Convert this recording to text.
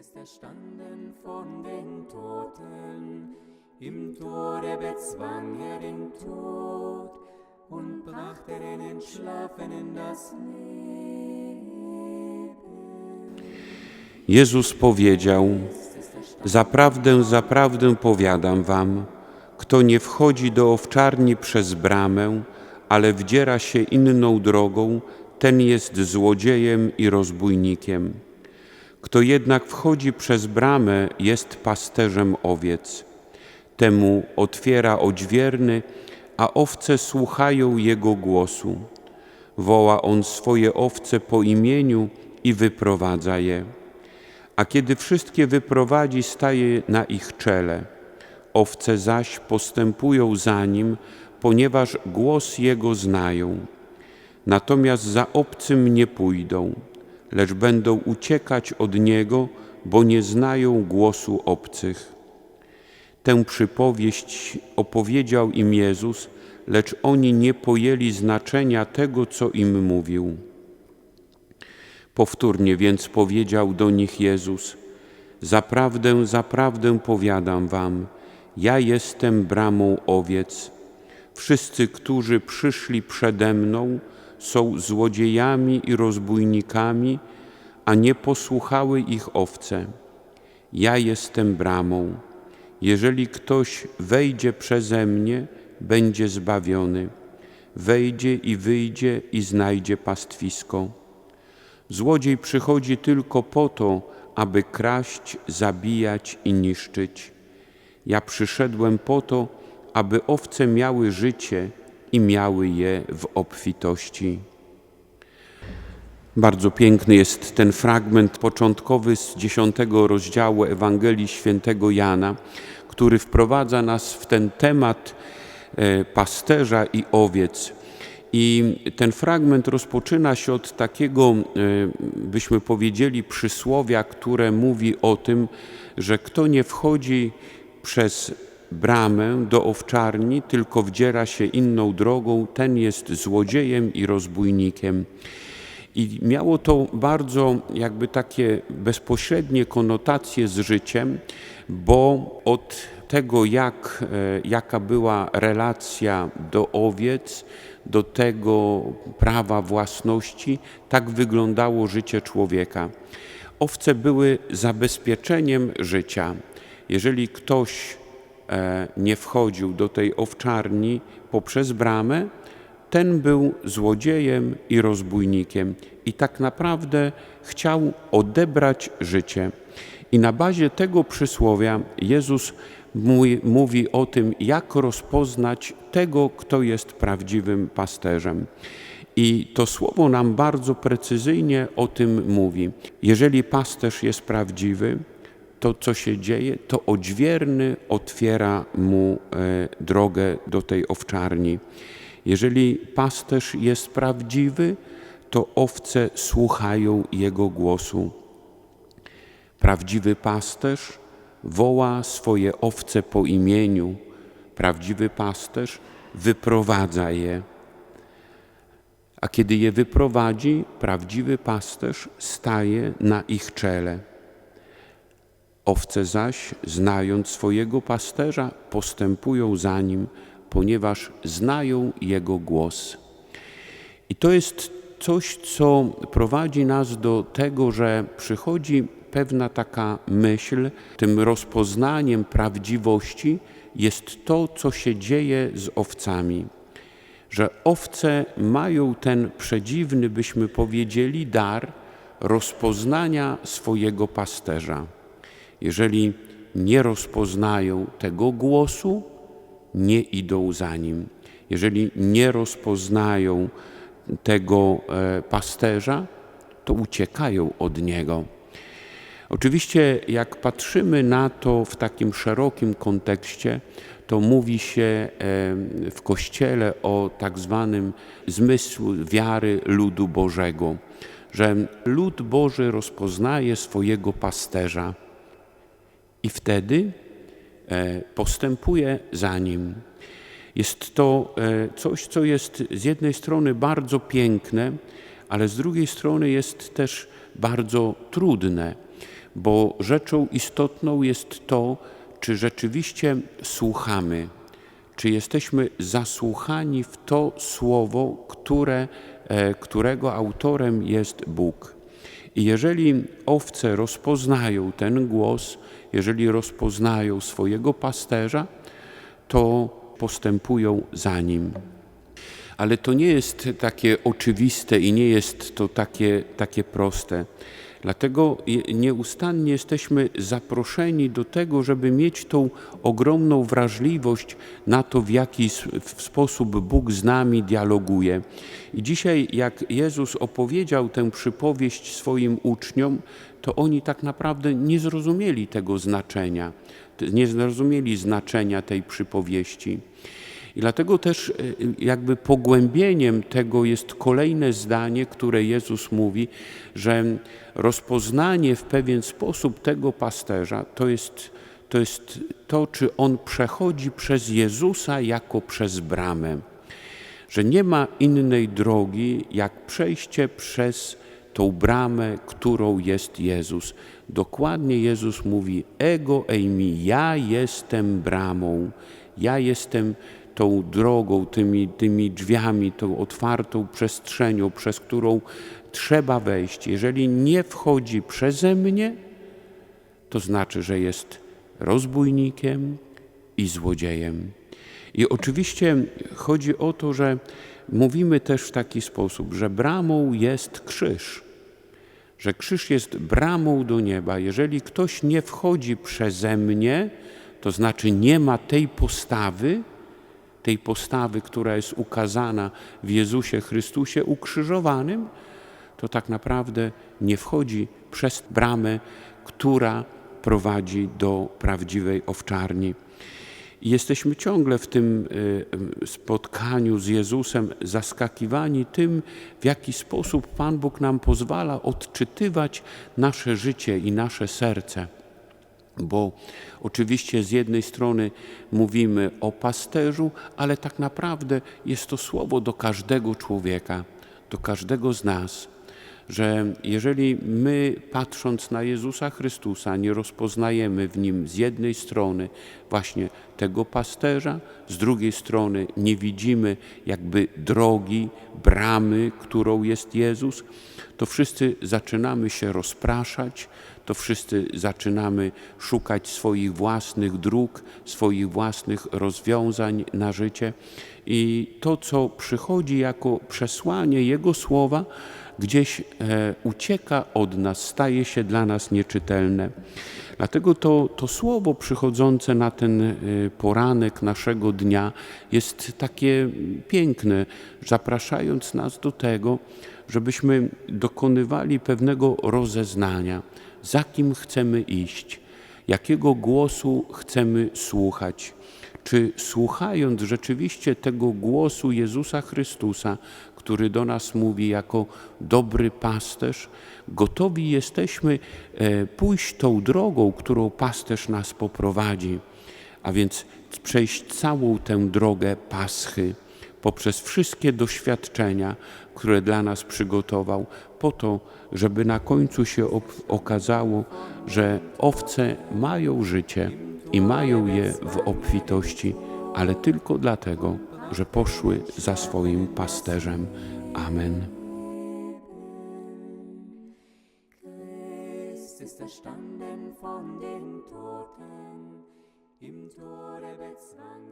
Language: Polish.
ist erstanden von den Toten. Im Tode bezwang er den Tod und brachte den Entschlafenen das Leben. Jezus powiedział: Zaprawdę, zaprawdę powiadam wam, kto nie wchodzi do owczarni przez bramę, ale wdziera się inną drogą, ten jest złodziejem i rozbójnikiem. Kto jednak wchodzi przez bramę, jest pasterzem owiec. Temu otwiera odźwierny, a owce słuchają jego głosu. Woła on swoje owce po imieniu i wyprowadza je. A kiedy wszystkie wyprowadzi, staje na ich czele. Owce zaś postępują za nim, ponieważ głos jego znają. Natomiast za obcym nie pójdą, lecz będą uciekać od niego, bo nie znają głosu obcych. Tę przypowieść opowiedział im Jezus, lecz oni nie pojęli znaczenia tego, co im mówił. Powtórnie więc powiedział do nich Jezus: Zaprawdę, zaprawdę powiadam wam, ja jestem bramą owiec. Wszyscy, którzy przyszli przede mną, są złodziejami i rozbójnikami, a nie posłuchały ich owce. Ja jestem bramą. Jeżeli ktoś wejdzie przeze mnie, będzie zbawiony. Wejdzie i wyjdzie i znajdzie pastwisko. Złodziej przychodzi tylko po to, aby kraść, zabijać i niszczyć. Ja przyszedłem po to, aby owce miały życie i miały je w obfitości. Bardzo piękny jest ten fragment początkowy z dziesiątego rozdziału Ewangelii Świętego Jana, który wprowadza nas w ten temat e, pasterza i owiec. I ten fragment rozpoczyna się od takiego, e, byśmy powiedzieli, przysłowia, które mówi o tym, że kto nie wchodzi przez bramę do owczarni, tylko wdziera się inną drogą, ten jest złodziejem i rozbójnikiem. I miało to bardzo jakby takie bezpośrednie konotacje z życiem, bo od tego, jak, e, jaka była relacja do owiec, do tego prawa własności, tak wyglądało życie człowieka. Owce były zabezpieczeniem życia. Jeżeli ktoś nie wchodził do tej owczarni poprzez bramę, ten był złodziejem i rozbójnikiem i tak naprawdę chciał odebrać życie. I na bazie tego przysłowia Jezus mówi, mówi o tym, jak rozpoznać tego, kto jest prawdziwym pasterzem. I to słowo nam bardzo precyzyjnie o tym mówi. Jeżeli pasterz jest prawdziwy, to co się dzieje, to odźwierny otwiera mu e, drogę do tej owczarni. Jeżeli pasterz jest prawdziwy, to owce słuchają jego głosu. Prawdziwy pasterz woła swoje owce po imieniu. Prawdziwy pasterz wyprowadza je. A kiedy je wyprowadzi, prawdziwy pasterz staje na ich czele. Owce zaś, znając swojego pasterza, postępują za nim, ponieważ znają jego głos. I to jest coś, co prowadzi nas do tego, że przychodzi pewna taka myśl, tym rozpoznaniem prawdziwości jest to, co się dzieje z owcami. Że owce mają ten przedziwny, byśmy powiedzieli, dar rozpoznania swojego pasterza. Jeżeli nie rozpoznają tego głosu, nie idą za nim. Jeżeli nie rozpoznają tego e, pasterza, to uciekają od niego. Oczywiście, jak patrzymy na to w takim szerokim kontekście, to mówi się e, w Kościele o tak zwanym zmysłu wiary ludu Bożego, że lud Boży rozpoznaje swojego pasterza i wtedy e, postępuje za nim. Jest to e, coś, co jest z jednej strony bardzo piękne, ale z drugiej strony jest też bardzo trudne, bo rzeczą istotną jest to, czy rzeczywiście słuchamy, czy jesteśmy zasłuchani w to słowo, które, e, którego autorem jest Bóg. I jeżeli owce rozpoznają ten głos, jeżeli rozpoznają swojego pasterza, to postępują za nim. Ale to nie jest takie oczywiste i nie jest to takie, takie proste. Dlatego nieustannie jesteśmy zaproszeni do tego, żeby mieć tą ogromną wrażliwość na to, w jaki sposób Bóg z nami dialoguje. I dzisiaj, jak Jezus opowiedział tę przypowieść swoim uczniom, to oni tak naprawdę nie zrozumieli tego znaczenia, nie zrozumieli znaczenia tej przypowieści. I dlatego też e, jakby pogłębieniem tego jest kolejne zdanie, które Jezus mówi, że rozpoznanie w pewien sposób tego pasterza to jest to, jest to czy on przechodzi przez Jezusa jako przez bramę. Że nie ma innej drogi, jak przejście przez tą bramę, którą jest Jezus. Dokładnie Jezus mówi: Ego eimi, ja jestem bramą, ja jestem tą drogą, tymi, tymi drzwiami, tą otwartą przestrzenią, przez którą trzeba wejść. Jeżeli nie wchodzi przeze mnie, to znaczy, że jest rozbójnikiem i złodziejem. I oczywiście chodzi o to, że mówimy też w taki sposób, że bramą jest krzyż, że krzyż jest bramą do nieba. Jeżeli ktoś nie wchodzi przeze mnie, to znaczy nie ma tej postawy, tej postawy, która jest ukazana w Jezusie Chrystusie ukrzyżowanym, to tak naprawdę nie wchodzi przez bramę, która prowadzi do prawdziwej owczarni. Jesteśmy ciągle w tym y, spotkaniu z Jezusem zaskakiwani tym, w jaki sposób Pan Bóg nam pozwala odczytywać nasze życie i nasze serce bo oczywiście z jednej strony mówimy o pasterzu, ale tak naprawdę jest to słowo do każdego człowieka, do każdego z nas, że jeżeli my patrząc na Jezusa Chrystusa nie rozpoznajemy w nim z jednej strony właśnie tego pasterza, z drugiej strony nie widzimy jakby drogi, bramy, którą jest Jezus, to wszyscy zaczynamy się rozpraszać, to wszyscy zaczynamy szukać swoich własnych dróg, swoich własnych rozwiązań na życie. I to, co przychodzi jako przesłanie Jego słowa, gdzieś e, ucieka od nas, staje się dla nas nieczytelne. Dlatego to, to słowo przychodzące na ten e, poranek naszego dnia jest takie piękne, zapraszając nas do tego, żebyśmy dokonywali pewnego rozeznania za kim chcemy iść, jakiego głosu chcemy słuchać. Czy słuchając rzeczywiście tego głosu Jezusa Chrystusa, który do nas mówi jako dobry pasterz, gotowi jesteśmy e, pójść tą drogą, którą pasterz nas poprowadzi, a więc przejść całą tę drogę paschy poprzez wszystkie doświadczenia, które dla nas przygotował, po to, żeby na końcu się okazało, że owce mają życie i mają je w obfitości, ale tylko dlatego, że poszły za swoim pasterzem. Amen. von den Toten, im Tode bezwang